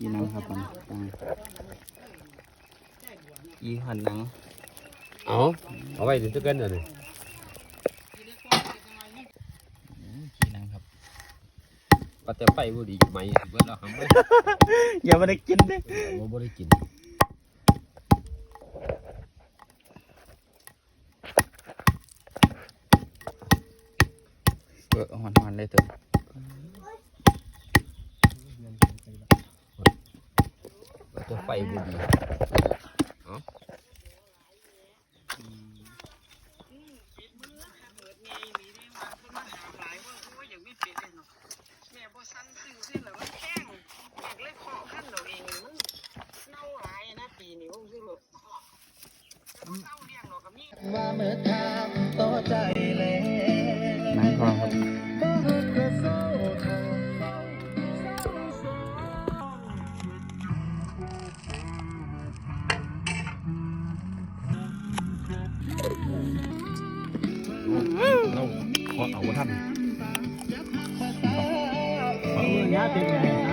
กีหนังครับผมตังกีหันหนังเอาเอาไว้ถึงจะเกินเลยอืมกีหนังครับก็แต่ไปบ่ดีไหมเบิดแล้วหำเลยอย่ามาได้กินเด้บ่บ่ได้กินเออหอนหอนๆเลยตัวก็ แต่ไปบ่ดีเอาแม่บ่สั่นซื้อซื้อแล้วมันแพงอยากเลยขอขั้นเราเองมันเน่าหลายนะปีนี้ผมซื้อรถเศร้าเลี้ยงหรอกกับมีมาเมื่อทางต่อใจแล้วหนังทองครับ เราขอเอาบ่ทันยาเป็นไง